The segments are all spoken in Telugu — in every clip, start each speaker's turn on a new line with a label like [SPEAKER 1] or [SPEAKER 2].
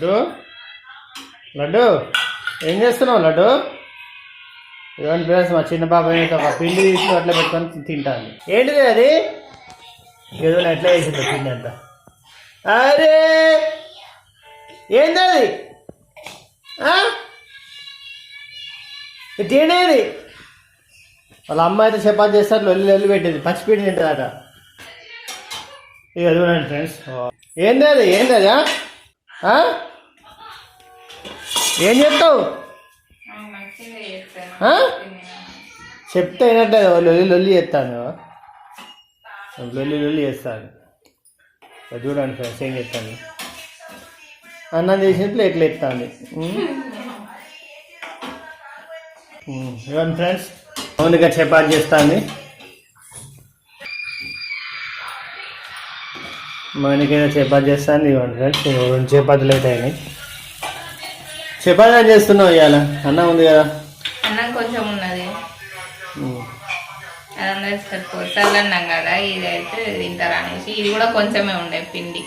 [SPEAKER 1] లడ్డు? లడ్డు? ఏం చేస్తున్నావు లడ్డు? ఇవన్నీ ఫ్రెండ్స్ మా చిన్న బాబు అయితే ఒక పిండి తీసుకుని అట్లా పెట్టుకొని తింటాను ఏంటిది అది? ఏదో ఎట్లా వేసింది పిండి అంతా. అరే! ఏంది అది? ఆ? తినేది వాళ్ళ అమ్మ అయితే చపాతి చేస్తారు లొల్లి లొల్లి పెట్టేది. పచ్చిపిండి తింటుందట. ఇక చూడండి ఫ్రెండ్స్. ఏంది అది? ఏంది అదా ఏం చెప్తావు చెప్తే అయినట్టే లొల్లి లొల్లి చేస్తాను లొల్లి లొల్లి చేస్తాను చూడండి ఫ్రెండ్స్ ఏం చెప్తాను అన్నం చేసిన ప్లేట్లు ఎత్తాను ఇవ్వండి ఫ్రెండ్స్. ఓన్గా చపాతి చేస్తాను మనకైనా చపాతి చేస్తాను ఇవ్వండి రెండు చపాతీలు అయితే అయినాయి. చపాతి ఏం చేస్తున్నావు ఇవాళ అన్నం ఉంది కదా?
[SPEAKER 2] అన్నం కొంచెం ఉన్నది. అదంతా కదా ఇది అయితే తింటారు అనేసి. ఇది కూడా కొంచెమే ఉండే పిండి.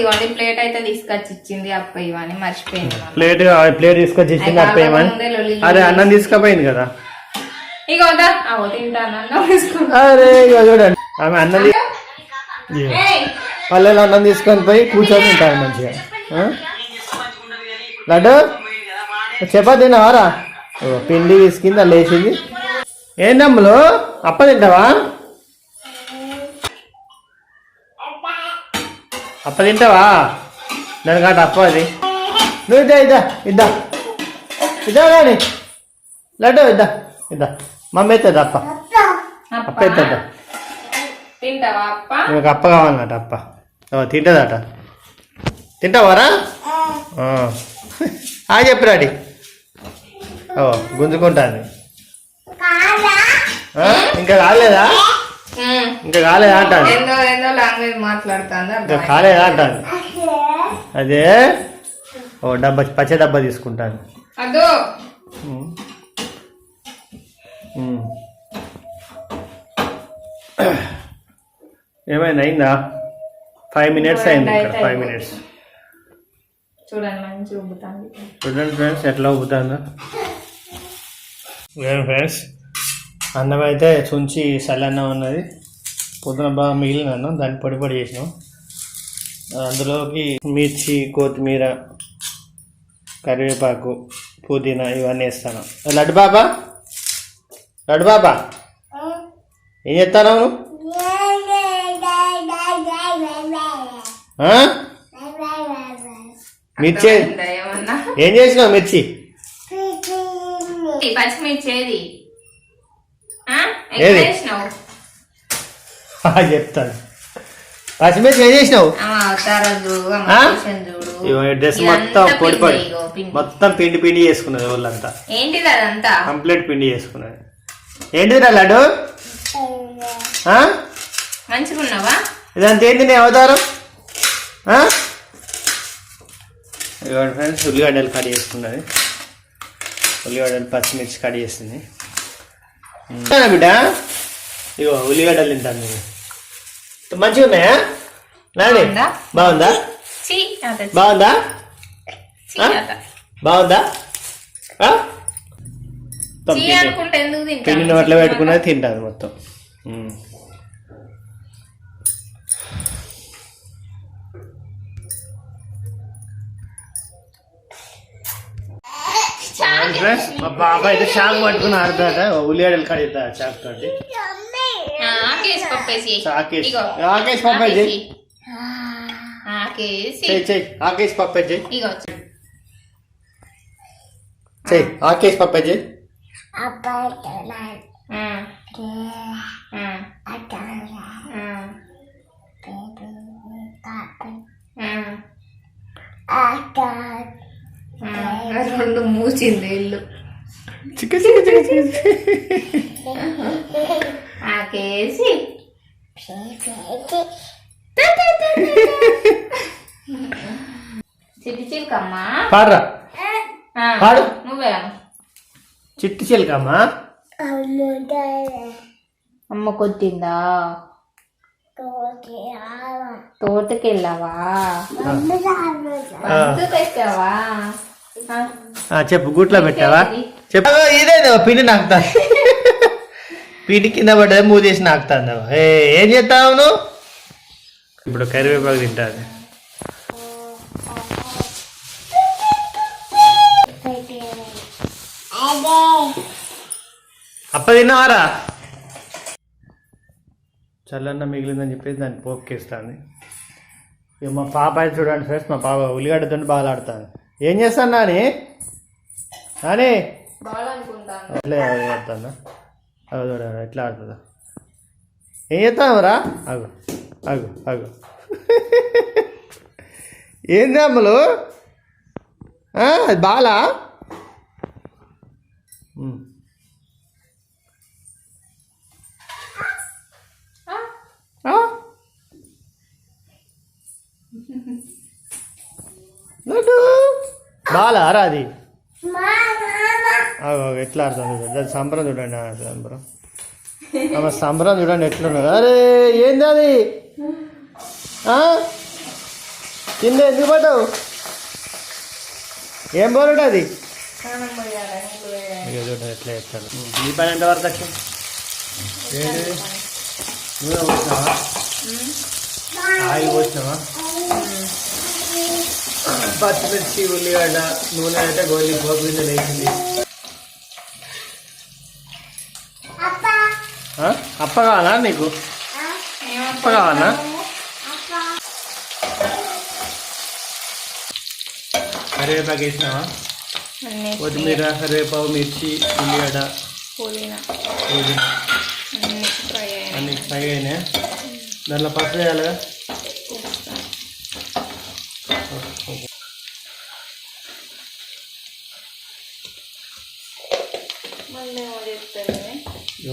[SPEAKER 2] ఇవ్వండి ప్లేట్ అయితే తీసుకొచ్చి ఇచ్చింది అప్ప ఇవని మర్చిపోయింది.
[SPEAKER 1] ప్లేట్ ప్లేట్ తీసుకొచ్చి ఇచ్చింది అరే అన్నం తీసుకుపోయింది కదా?
[SPEAKER 2] తింటాను అన్నం. తీసుకుంటా
[SPEAKER 1] అరే ఇక చూడండి. ఆమె అన్నం. పల్లెలో అన్నం తీసుకొని పోయి కూర్చొని తింటారు మంచిగా? లడ్డు? చపాతి తిన్నావారా? పిండి తీసుకుంది అలా వేసింది ఏందమ్ములు అప్ప తింటావా? అప్ప తింటావా? దానికాట అప్ప అది. నువ్వు ఇద్దా ఇద్దా ఇద్దా. ఇద్దా కానీ లడ్డు ఇద్దా ఇద్దా. మమ్మీ ఎత్తుంది అప్ప. అప్ప ఎత్తుందా?
[SPEAKER 2] తింటావా అప్ప?
[SPEAKER 1] నీకు అప్ప కావాలన్నట అప్ప. ఓ, తింటదట. తింటావారా? ఆ. ఆ. చెప్పు రాడి ఓ గుంజుకుంటాను ఆ? ఇంకా కాలేదా. ఇంకా కాలేదా అంటాను
[SPEAKER 2] ఏందో ఏందో లాంగ్వేజ్ మాట్లాడుతుంది
[SPEAKER 1] ఇంకా కాలేదా అంటాను అదే. ఓ డబ్బా పచ్చ డబ్బా తీసుకుంటాను
[SPEAKER 2] అదో.
[SPEAKER 1] ఏమైంది? అయిందా? ఫైవ్ మినిట్స్ అయింది ఇక్కడ ఫైవ్ మినిట్స్
[SPEAKER 2] చూడండి మంచి ఉబ్బుతాంది.
[SPEAKER 1] చూడండి ఫ్రెండ్స్ ఎట్లా ఉబ్బుతుందో. లేదు ఫ్రెండ్స్ అన్నం అయితే చుంచి సల్లన్నం ఉన్నది పొద్దున బాగా మిగిలిన అన్నం దాన్ని పొడి పొడి చేసినాం. అందులోకి మిర్చి కొత్తిమీర కరివేపాకు పుదీనా ఇవన్నీ వేస్తాను. లడ్డు బాబా? లడ్డు బాబా? ఏం చేస్తాను మిర్చి ఏం చేసినావు మిర్చి?
[SPEAKER 2] పచ్చిమిర్చి ఏది?
[SPEAKER 1] ఏది? చెప్తాను. పచ్చిమిర్చి ఏం చేసినావు? డ్రెస్ మొత్తం పొడి పొడి. మొత్తం పిండి పిండి చేసుకున్నది వాళ్ళంతా
[SPEAKER 2] ఏంటిది అదంతా?
[SPEAKER 1] కంప్లీట్ పిండి చేసుకున్నది. ఏంటిదిరా లడ్డు?
[SPEAKER 2] మంచిగా ఉన్నావా
[SPEAKER 1] ఇదంతా ఏంటి నీ అవతారం? ఇగో ఫ్రెండ్స్ ఉల్లిగడ్డలు కట్ చేసుకున్నది. ఉల్లిగడ్డలు పచ్చిమిర్చి కట్ చేసింది. బిడ్డ? ఇగో ఉల్లిగడ్డలు తింటాను నేను. మంచిగా ఉన్నాయా? నాని
[SPEAKER 2] బాగుందా?
[SPEAKER 1] బాగుందా? బాగుందా? పిండి- పెట్టుకున్నది తింటాను మొత్తం. ఉమ్.
[SPEAKER 2] చాలు.
[SPEAKER 1] ఫ్రెండ్స్, మా బాబాయ్ అయితే చాకు పట్టుకుని ఆడుతాట ఉల్లిగడ్డలు కడుగుతా చాకు తోటి
[SPEAKER 2] ఆ, ఆకేసి పప్పేసి
[SPEAKER 1] ఆకేసి
[SPEAKER 2] ఇగో
[SPEAKER 1] ఆకేసి పప్పాయి చెయ్యి
[SPEAKER 2] ఆకేసి
[SPEAKER 1] చెయ్యి చెయ్యి ఆకేసి పప్పాయి చెయ్యి
[SPEAKER 2] ఇగో
[SPEAKER 1] చెయ్యి ఆకేసి పప్పాయి చెయ్యి
[SPEAKER 2] ఆ, ఆ, ఆ, ఆ, ఆ, రెండు మూసింది ఇల్లు.
[SPEAKER 1] చిక్క చిక్క చిక్క చిక్క
[SPEAKER 2] ఆకేసి చిట్టి చిలుకమ్మా.
[SPEAKER 1] పాడరా. పాడు.
[SPEAKER 2] నువ్వే.
[SPEAKER 1] చిట్టి చిలకమ్మా.
[SPEAKER 2] అమ్మ కొట్టిందా? తోటకి వెళ్ళావా? బస్సు తెచ్చావా
[SPEAKER 1] చెప్పు గుట్లో పెట్టావా? చెప్పు. ఇదే పిండి నాకుతా. పిండి కింద పడ్డది మూవ్ చేసి నాకుతాను ఏ ఏం చేస్తావు నువ్వు? ఇప్పుడు కరివేపాకు తింటాది. అప్ప తిన్నావారా? చల్లన్న మిగిలిందని చెప్పేసి దాన్ని పోపుకేస్తాను ఇక మా పాప అయితే చూడండి ఫ్రెండ్స్ మా పాప ఉల్లిగడ్డతో బాగా ఆడుతాను ఏం చేస్తాను నాని? నాని? అట్లే చూడ ఎట్లా ఆడుతుందా. ఏం చేస్తావురా అగు అగు అగు ఏంది అమ్మలు? బాలా? బాలా రా అది ఎట్లా ఆడుతుంది చూడండి దాని సంబరం చూడండి సంబరం. ఆమె సంబరం చూడండి ఎట్లున్నది? అరే ఏంది అది? ఆ? కింద ఎందుకు పడ్డావు ఏం పోరాడు అది? చూడండి ఎట్లా చేస్తాడు. ఈ పని ఎంతవరకు వచ్చింది ఏంటి నూనె పోసినావా? ఆయిల్ పోసినావా? పచ్చిమిర్చి ఉల్లిగడ్డ నూనె అయితే గోలి పోపు గిన్నె లేచింది? అప్ప. కావాలా నీకు? అప్ప కావాలా? కరివేపాకు వేసినావా? కొత్తిమీర కరివేపాకు మిర్చి ఉల్లిగడ్డ.
[SPEAKER 2] పుదీనా.
[SPEAKER 1] పుదీనా.
[SPEAKER 2] అన్ని ఫ్రై అయినాయి.
[SPEAKER 1] అన్ని ఫ్రై అయినాయి? దాంట్లో పసుపు వేయాలిగా?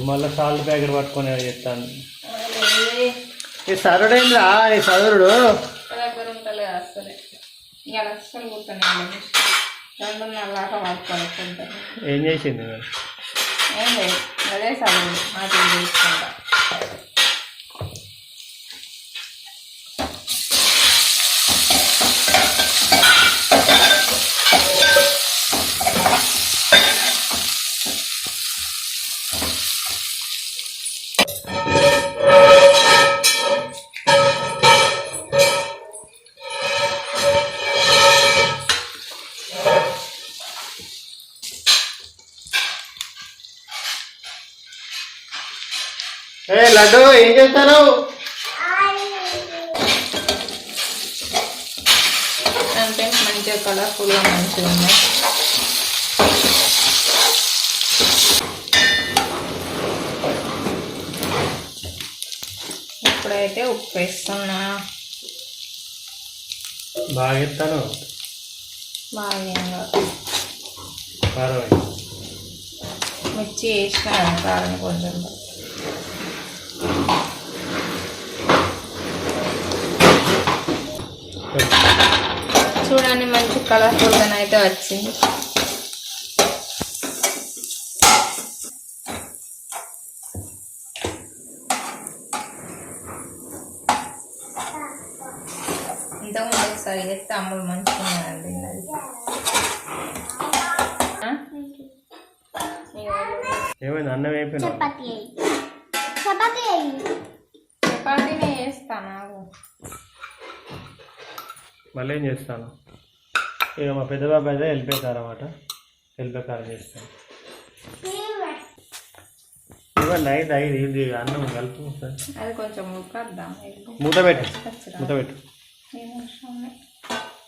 [SPEAKER 2] మళ్ళీ
[SPEAKER 1] సాల్ట్ ప్యాకెట్ పట్టుకొని చెప్తాను ఈ సరుడైందా ఈ
[SPEAKER 2] పడుకోవాలి
[SPEAKER 1] ఏం చేసింది
[SPEAKER 2] అదే చదువు మాట తీసుకుంటా
[SPEAKER 1] ఏ లడ్డు ఏం చేస్తాను
[SPEAKER 2] అంటే మంచిగా కలర్ఫుల్గా మంచిగా ఉన్నాయి. ఇప్పుడైతే ఉప్పు వేస్తున్నా.
[SPEAKER 1] బాగా
[SPEAKER 2] బాగా మిర్చి వేసిన కారం కొంచెం. చూడండి మంచి కలర్ఫుల్గా అయితే వచ్చింది. ఇంతకుముందు ఒకసారి చేస్తే అమ్ములు మంచిగా ఆ?
[SPEAKER 1] ఏమైంది? అన్నం అయిపోయినా
[SPEAKER 2] చపాతీనే వేస్తాను ఆగు.
[SPEAKER 1] మళ్ళీ ఏం చేస్తాను ఇక మా పెద్ద బాబు అయితే వెళ్ళిపోయి కారం అన్నమాట వెళ్ళిపోయి కారం చేస్తాను ఇవ్వండి ఐదు ఐదు ఇది అన్నం కలుపు.
[SPEAKER 2] అది కొంచెం ఉడకద్దాం.
[SPEAKER 1] మూత పెట్టు. మూత పెట్టు.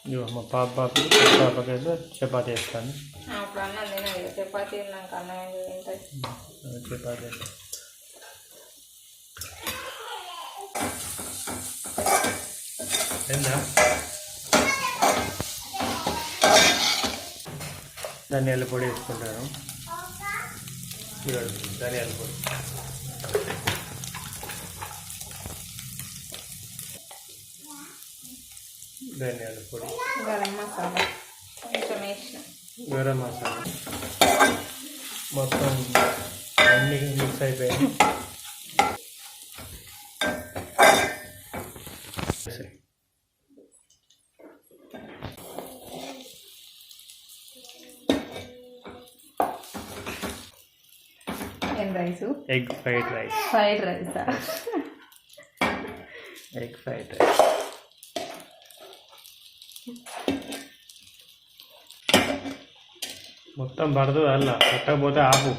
[SPEAKER 1] ఇదిగో మా పాప పాపకి పెద్ద పాపకి అయితే చపాతీ వేస్తాను
[SPEAKER 2] చపాతీ
[SPEAKER 1] చపాతీ ఏందా? ధనియాల పొడి వేసుకుంటాను. చూడండి ధనియాల పొడి. ధనియాల పొడి.
[SPEAKER 2] గరం మసాలా. కొంచెం వేసిన.
[SPEAKER 1] గరం మసాలా. మొత్తం అన్ని మిక్స్ అయిపోయాయి. ఎగ్ ఫ్రైడ్ రైస్
[SPEAKER 2] ఫ్రైడ్ రైసా
[SPEAKER 1] ఎగ్ ఫ్రైడ్ రైస్ మొత్తం పడుతుంది అల్ల? పెట్టకపోతే ఆపు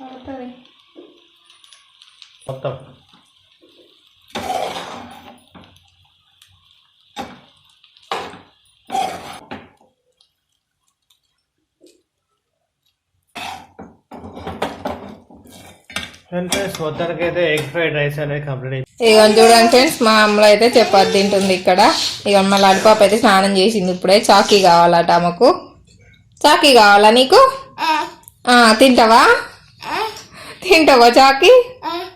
[SPEAKER 2] పడుతుంది
[SPEAKER 1] మొత్తం ఫ్రెండ్స్ మొత్తానికైతే ఎగ్ ఫ్రైడ్ రైస్ అనేది కంప్లీట్ అయిపోయింది
[SPEAKER 2] ఇక చూడండి ఫ్రెండ్స్ మా అమ్మలో అయితే చపాతి తింటుంది ఇక్కడ. ఇక మా లడిపాప అయితే స్నానం చేసింది ఇప్పుడే. చాకీ కావాలట ఆమెకు. చాకీ కావాలా నీకు? ఆ, తింటావా? తింటావా చాకీ?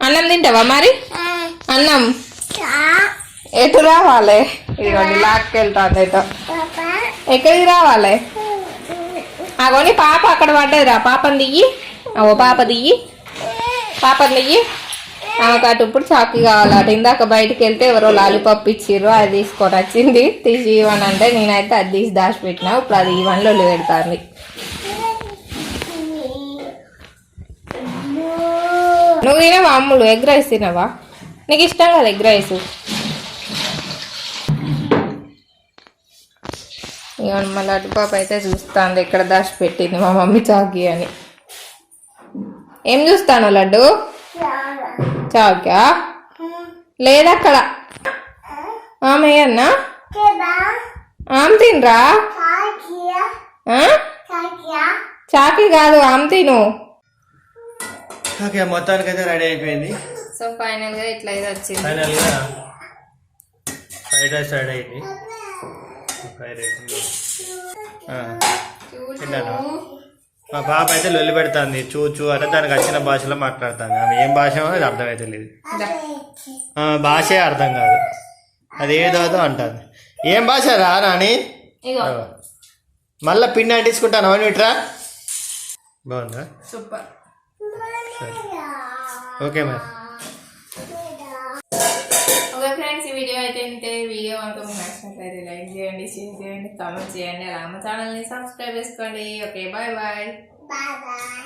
[SPEAKER 2] అన్నం తింటావా మరి? అన్నం? ఎటు రావాలి? ఇదిగోండి లాక్కెళ్తాను ఎటో. ఎక్కడికి రావాలి? అగోని పాప అక్కడ పడ్డది రా పాపని దియ్యి. ఓ పాప దియ్యి. పాపని దియ్యి నాకు అటు ఇప్పుడు చాకీ అటు ఇందాక బయటికి వెళ్తే ఎవరో లాలీపాప్ ఇచ్చిర్రు అది తీసుకొని వచ్చింది. తీసి ఇవ్వను అంటే నేనైతే అది తీసి దాచిపెట్టినా. ఇప్పుడు అది ఇవన్లో పెడతాంది. నువ్వు తినవా అమ్ములు? ఎగ్ రైస్ తినవా? నీకు ఇష్టం కదా ఎగ్ రైస్. ఇక మళ్ళీ అటుపాప అయితే చూస్తాను ఇక్కడ దాచి పెట్టింది మా మమ్మీ చాకీ అని. ఏం చూస్తాను లడ్డు? చాకా లేదక్కడ. ఆమె అన్నా? ఆమె తినరా? చాకీ కాదు ఆమె తిను.
[SPEAKER 1] ఓకే మొత్తానికైతే రెడీ అయిపోయింది.
[SPEAKER 2] సో ఫైనల్గా ఇట్లా అయితే వచ్చింది.
[SPEAKER 1] ఫైనల్గా ఫ్రైడ్ రైస్ రెడీ అయింది. Fried rice. తిన్నాను. మా పాప అయితే లొల్లి పెడుతుంది చూ చూ అంటే దానికి వచ్చిన భాషలో మాట్లాడుతుంది. ఆమె ఏం భాష అది అర్థమైతే లేదు. భాషే అర్థం కాదు. అది ఏదో అంటుంది. ఏం భాష రా నాని మళ్ళీ పిండి అంటించుకుంటాను అవును ఇట్రా? బాగుందా?
[SPEAKER 2] సూపర్.
[SPEAKER 1] ఓకే మరి.
[SPEAKER 2] వీడియో అయితే ఇంతే. వీడియో కనుక నచ్చినట్లయితే లైక్ చేయండి షేర్ చేయండి కామెంట్ చేయండి. అలా మా ఛానల్ని సబ్స్క్రైబ్ చేసుకోండి. Okay bye. Bye bye.